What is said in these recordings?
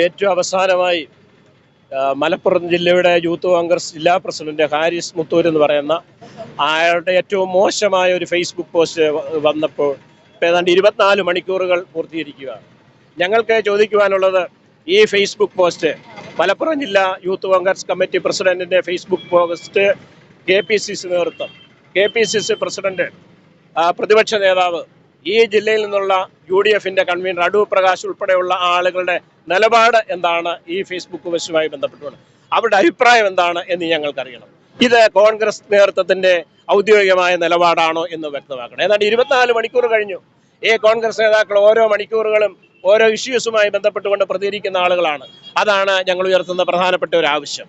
ഏറ്റവും അവസാനമായി മലപ്പുറം ജില്ലയുടെ യൂത്ത് കോൺഗ്രസ് ജില്ലാ പ്രസിഡന്റ് ഹാരിസ് മുത്തൂർ എന്ന് പറയുന്ന അയാളുടെ ഏറ്റവും മോശമായ ഒരു ഫേസ്ബുക്ക് പോസ്റ്റ് വന്നപ്പോൾ ഏതാണ്ട് ഇരുപത്തിനാല് മണിക്കൂറുകൾ പൂർത്തീകരിക്കുകയാണ്. ഞങ്ങൾക്ക് ചോദിക്കുവാനുള്ളത് ഈ ഫേസ്ബുക്ക് പോസ്റ്റ് മലപ്പുറം ജില്ലാ യൂത്ത് കോൺഗ്രസ് കമ്മിറ്റി പ്രസിഡന്റിന്റെ Facebook post K P C C നേതൃത്വം K P C C president പ്രതിപക്ഷ നേതാവ് ഈ ജില്ലയിൽ നിന്നുള്ള യു ഡി എഫിന്റെ കൺവീനർ അടൂർ പ്രകാശ് ഉൾപ്പെടെയുള്ള ആളുകളുടെ നിലപാട് എന്താണ് ഈ ഫേസ്ബുക്ക് പോസ്റ്റുമായി ബന്ധപ്പെട്ടുകൊണ്ട്? അവരുടെ അഭിപ്രായം എന്താണ് എന്ന് ഞങ്ങൾക്കറിയണം. ഇത് കോൺഗ്രസ് നേതൃത്വത്തിന്റെ ഔദ്യോഗികമായ നിലപാടാണോ എന്ന് വ്യക്തമാക്കണം. ഏതാണ്ട് ഇരുപത്തിനാല് മണിക്കൂർ കഴിഞ്ഞു. ഈ കോൺഗ്രസ് നേതാക്കൾ ഓരോ മണിക്കൂറുകളും ഓരോ ഇഷ്യൂസുമായി ബന്ധപ്പെട്ടുകൊണ്ട് പ്രതികരിക്കുന്ന ആളുകളാണ്. അതാണ് ഞങ്ങൾ ഉയർത്തുന്ന പ്രധാനപ്പെട്ട ഒരു ആവശ്യം.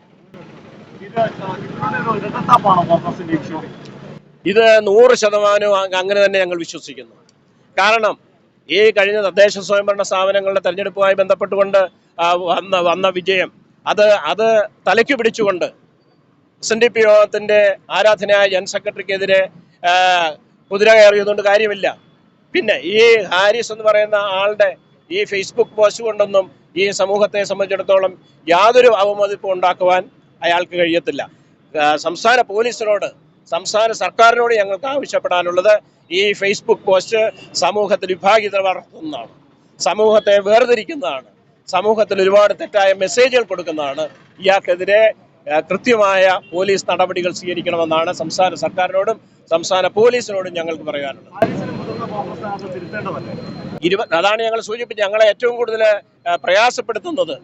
ഇത് നൂറ് ശതമാനവും അങ്ങനെ തന്നെ ഞങ്ങൾ വിശ്വസിക്കുന്നു. കാരണം ഈ കഴിഞ്ഞ തദ്ദേശ സ്വയംഭരണ സ്ഥാപനങ്ങളുടെ തെരഞ്ഞെടുപ്പുമായി ബന്ധപ്പെട്ടുകൊണ്ട് വന്ന വന്ന വിജയം അത് അത് തലയ്ക്ക് പിടിച്ചുകൊണ്ട് എസ് എൻ ഡി പി യോഗത്തിന്റെ ആരാധനയായ ജനറൽ സെക്രട്ടറിക്കെതിരെ കുതിര കയറിയതുകൊണ്ട് കാര്യമില്ല. പിന്നെ ഈ ഹാരിസ് എന്ന് പറയുന്ന ആളുടെ ഈ ഫേസ്ബുക്ക് പോസ്റ്റ് കൊണ്ടൊന്നും ഈ സമൂഹത്തെ സംബന്ധിച്ചിടത്തോളം യാതൊരു അവമതിപ്പും ഉണ്ടാക്കുവാൻ അയാൾക്ക് കഴിയത്തില്ല. സംസ്ഥാന പോലീസിനോട് സംസ്ഥാന സർക്കാരിനോട് ഞങ്ങൾക്ക് ആവശ്യപ്പെടാനുള്ളത് ഈ ഫേസ്ബുക്ക് പോസ്റ്റ് സമൂഹത്തിൽ വിഭാഗിത വളർത്തുന്നതാണ്. സമൂഹത്തെ വേർതിരിക്കുന്നതാണ്. സമൂഹത്തിൽ ഒരുപാട് തെറ്റായ മെസ്സേജുകൾ കൊടുക്കുന്നതാണ്. ഇയാൾക്കെതിരെ കൃത്യമായ പോലീസ് നടപടികൾ സ്വീകരിക്കണമെന്നാണ് സംസ്ഥാന സർക്കാരിനോടും സംസ്ഥാന പോലീസിനോടും ഞങ്ങൾക്ക് പറയാനുള്ളത്. ഇരുപത് അതാണ് ഞങ്ങൾ സൂചിപ്പിച്ചത്. ഞങ്ങളെ ഏറ്റവും കൂടുതൽ പ്രയാസപ്പെടുത്തുന്നത്.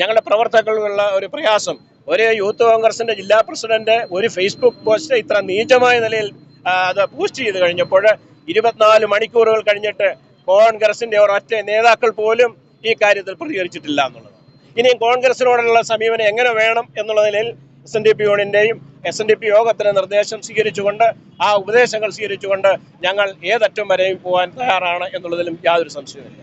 ഞങ്ങളുടെ പ്രവർത്തകർക്കുള്ള ഒരു പ്രയാസം. ഒരു യൂത്ത് കോൺഗ്രസിന്റെ ജില്ലാ പ്രസിഡന്റ് ഒരു ഫേസ്ബുക്ക് പോസ്റ്റ് ഇത്ര നീചമായ നിലയിൽ അത് പോസ്റ്റ് ചെയ്ത് കഴിഞ്ഞപ്പോൾ ഇരുപത്തിനാല് മണിക്കൂറുകൾ കഴിഞ്ഞിട്ട് കോൺഗ്രസിന്റെ ഒരൊറ്റ നേതാക്കൾ പോലും ഈ കാര്യത്തിൽ പ്രതികരിച്ചിട്ടില്ല എന്നുള്ളത്. ഇനിയും കോൺഗ്രസിനോടുള്ള സമീപനം എങ്ങനെ വേണം എന്നുള്ള നിലയിൽ എസ് എൻ ഡി പി യൂണിന്റെയും എസ് എൻ ഡി പി യോഗത്തിന് നിർദ്ദേശം സ്വീകരിച്ചുകൊണ്ട് ആ ഉപദേശങ്ങൾ സ്വീകരിച്ചുകൊണ്ട് ഞങ്ങൾ ഏതറ്റം വരെയും പോകാൻ തയ്യാറാണ് എന്നുള്ളതിലും യാതൊരു സംശയവുമില്ല.